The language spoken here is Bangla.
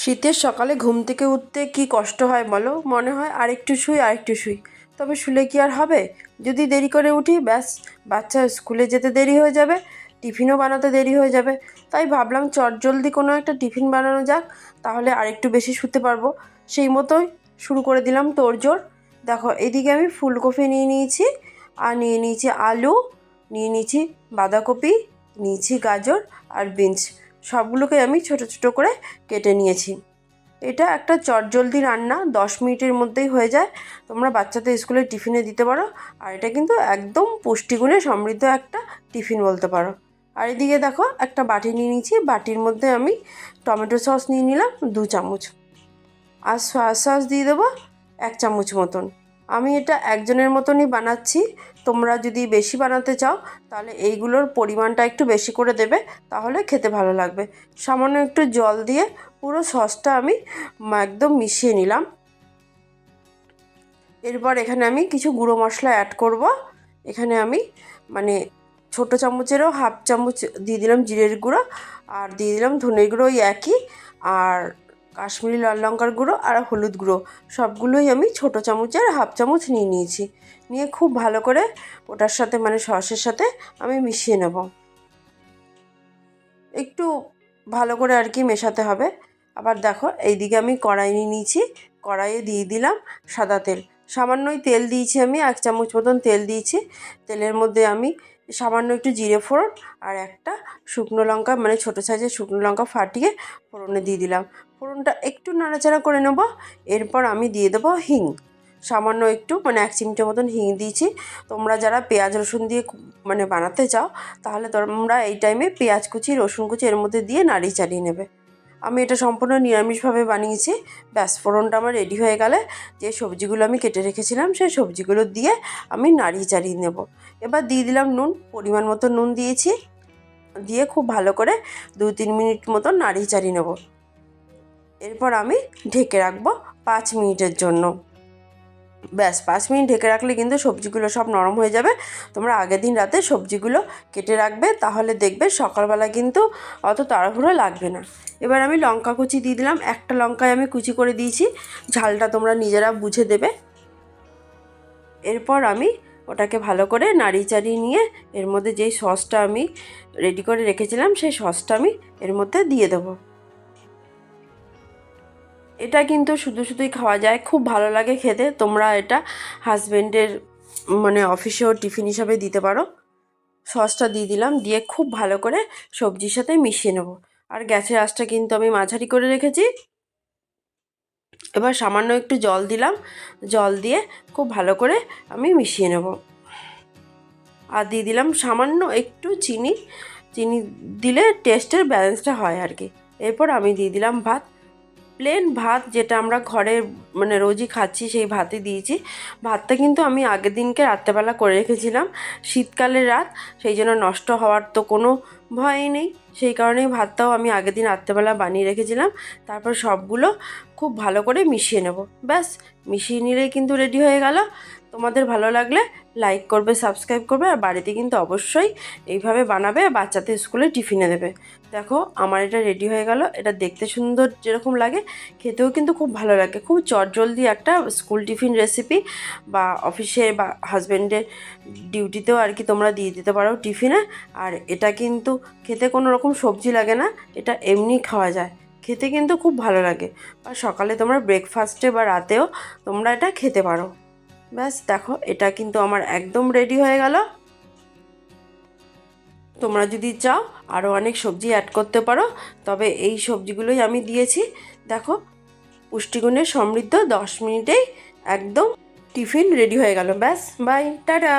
শীতের সকালে ঘুম থেকে উঠতে কি কষ্ট হয় বলো? মনে হয় আরেকটু শুই আরেকটু শুই। তবে শুলে কি আর হবে? যদি দেরি করে উঠি, ব্যাস, বাচ্চা স্কুলে যেতে দেরি হয়ে যাবে, টিফিনও বানাতে দেরি হয়ে যাবে। তাই ভাবলাম চটজলদি কোনো একটা টিফিন বানানো যাক, তাহলে আরেকটু বেশি শুতে পারব। সেই মতোই শুরু করে দিলাম তোড়জোড়। দেখো, এদিকে আমি ফুলকপি নিয়ে নিয়েছি, আর নিয়ে নিয়েছি আলু, নিয়ে নিয়েছি বাঁধাকপি, নিয়েছি গাজর আর বিনস। সবগুলোকে আমি ছোট ছোট করে কেটে নিয়েছি। এটা একটা চটজলদি রান্না, দশ মিনিটের মধ্যেই হয়ে যায়। তোমরা বাচ্চাদের স্কুলে টিফিনে দিতে পারো, আর এটা কিন্তু একদম পুষ্টিগুণে সমৃদ্ধ একটা টিফিন বলতে পারো। আর এদিকে দেখো, একটা বাটি নিয়ে নিয়েছি, বাটির মধ্যে আমি টমেটো সস নিয়ে নিলাম, দু চামচ। আর সয়া সস দিয়ে দেবো এক চামচ মতন। আমি এটা একজনের মতনই বানাচ্ছি। তোমরা যদি বেশি বানাতে চাও, তাহলে এইগুলোর পরিমাণটা একটু বেশি করে দেবে, তাহলে খেতে ভালো লাগবে। সামান্য একটু জল দিয়ে পুরো সসটা আমি একদম মিশিয়ে নিলাম। এরপর এখানে আমি কিছু গুঁড়ো মশলা অ্যাড করব। এখানে আমি মানে ছোটো চামচেরও হাফ চামচ দিয়ে দিলাম জিরের গুঁড়ো, আর দিয়ে দিলাম ধনের গুঁড়ো ওই একই। আর কাশ্মীরি লাল লঙ্কার গুঁড়ো আর হলুদ গুঁড়ো। সবগুলোই আমি ছোটো চামচের হাফ চামচ নিয়ে নিয়েছি। নিয়ে খুব ভালো করে ওটার সাথে মানে সসের সাথে আমি মিশিয়ে নেব। একটু ভালো করে আর কি মেশাতে হবে। আবার দেখো, এইদিকে আমি কড়াই নিয়ে নিয়েছি। কড়াইয়ে দিয়ে দিলাম সাদা তেল। সামান্যই তেল দিয়েছি আমি, এক চামচ মতন তেল দিয়েছি। তেলের মধ্যে আমি সামান্য একটু জিরে ফোড়ন আর একটা শুকনো লঙ্কা মানে ছোটো সাইজের শুকনো লঙ্কা ফাটিয়ে ফোড়নে দিয়ে দিলাম। ফোড়নটা একটু নাড়াচাড়া করে নেব, এরপর আমি দিয়ে দেবো হিং। সামান্য একটু মানে এক চিমটে মতন হিং দিয়েছি। তোমরা যারা পেঁয়াজ, রসুন দিয়ে মানে বানাতে চাও, তাহলে তোমরা এই টাইমে পেঁয়াজ কুচি, রসুন কুচি এর মধ্যে দিয়ে নাড়ি চালিয়ে নেবে। আমি এটা সম্পূর্ণ নিরামিষভাবে বানিয়েছি। ব্যাস, ফোড়নটা আমার রেডি হয়ে গেলে যে সবজিগুলো আমি কেটে রেখেছিলাম, সেই সবজিগুলো দিয়ে আমি নাড়িয়ে চাড়িয়ে নেব। এবার দিয়ে দিলাম নুন, পরিমাণ মতো নুন দিয়েছি। দিয়ে খুব ভালো করে দু তিন মিনিট মতো নাড়িয়ে চাড়িয়ে নেব। এরপর আমি ঢেকে রাখব পাঁচ মিনিটের জন্য। ব্যাস, পাঁচ মিনিট ঢেকে রাখলে কিন্তু সবজিগুলো সব নরম হয়ে যাবে। তোমরা আগের দিন রাতে সবজিগুলো কেটে রাখবে, তাহলে দেখবে সকালবেলা কিন্তু অত তাড়াহুড়ো লাগবে না। এবার আমি লঙ্কা কুচি দিয়ে দিলাম। একটা লঙ্কায় আমি কুচি করে দিয়েছি। ঝালটা তোমরা নিজেরা বুঝে দেবে। এরপর আমি ওটাকে ভালো করে নাড়িয়ে চাড়িয়ে নিয়ে এর মধ্যে যেই সসটা আমি রেডি করে রেখেছিলাম, সেই সসটা আমি এর মধ্যে দিয়ে দেবো। এটা কিন্তু শুধু শুধুই খাওয়া যায়, খুব ভালো লাগে খেতে। তোমরা এটা হাজব্যান্ডের মানে অফিসেও টিফিন হিসাবে দিতে পারো। সসটা দিয়ে দিলাম, দিয়ে খুব ভালো করে সবজির সাথে মিশিয়ে নেব। আর গ্যাসের আঁচটা কিন্তু আমি মাঝারি করে রেখেছি। এবার সামান্য একটু জল দিলাম। জল দিয়ে খুব ভালো করে আমি মিশিয়ে নেব। আর দিয়ে দিলাম সামান্য একটু চিনি। চিনি দিলে টেস্টের ব্যালেন্সটা হয় আর কি। এরপর আমি দিয়ে দিলাম ভাত। প্লেন ভাত যেটা আমরা ঘরে মানে রোজই খাচ্ছি, সেই ভাতে দিয়েছি। ভাতটা কিন্তু আমি আগের দিনকে রাত্রেবেলা করে রেখেছিলাম। শীতকালের রাত, সেই জন্য নষ্ট হওয়ার তো কোনো ভয়ই নেই। সেই কারণেই ভাতটাও আমি আগের দিন রাত্রেবেলা বানিয়ে রেখেছিলাম। তারপর সবগুলো খুব ভালো করে মিশিয়ে নেব। ব্যাস মিশিয়ে নিলেই কিন্তু রেডি হয়ে গেল। তোমাদের ভালো লাগলে লাইক করবে সাবস্ক্রাইব করবে আর বাড়িতে কিন্তু অবশ্যই এইভাবে বানাবে, বাচ্চাদের স্কুলে টিফিনে দেবে। দেখো, আমার এটা রেডি হয়ে গেল। এটা দেখতে সুন্দর যেরকম লাগে, খেতেও কিন্তু খুব ভালো লাগে। খুব চটজলদি একটা স্কুল টিফিন রেসিপি বা অফিসে বা হাজব্যান্ডের ডিউটিতেও আর কি তোমরা দিয়ে দিতে পারো টিফিনে আর এটা কিন্তু খেতে কোনো রকম সবজি লাগে না, এটা এমনি খাওয়া যায়। খেতে কিন্তু খুব ভালো লাগে। আর সকালে তোমরা ব্রেকফাস্টে বা রাতেও তোমরা এটা খেতে পারো। ব্যাস, দেখো, এটা কিন্তু আমার একদম রেডি হয়ে গেল। তোমরা যদি চাও আরও অনেক সবজি অ্যাড করতে পারো, তবে এই সবজিগুলোই আমি দিয়েছি। দেখো, পুষ্টিগুণে সমৃদ্ধ দশ মিনিটেই একদম টিফিন রেডি হয়ে গেল। ব্যাস বাই টাটা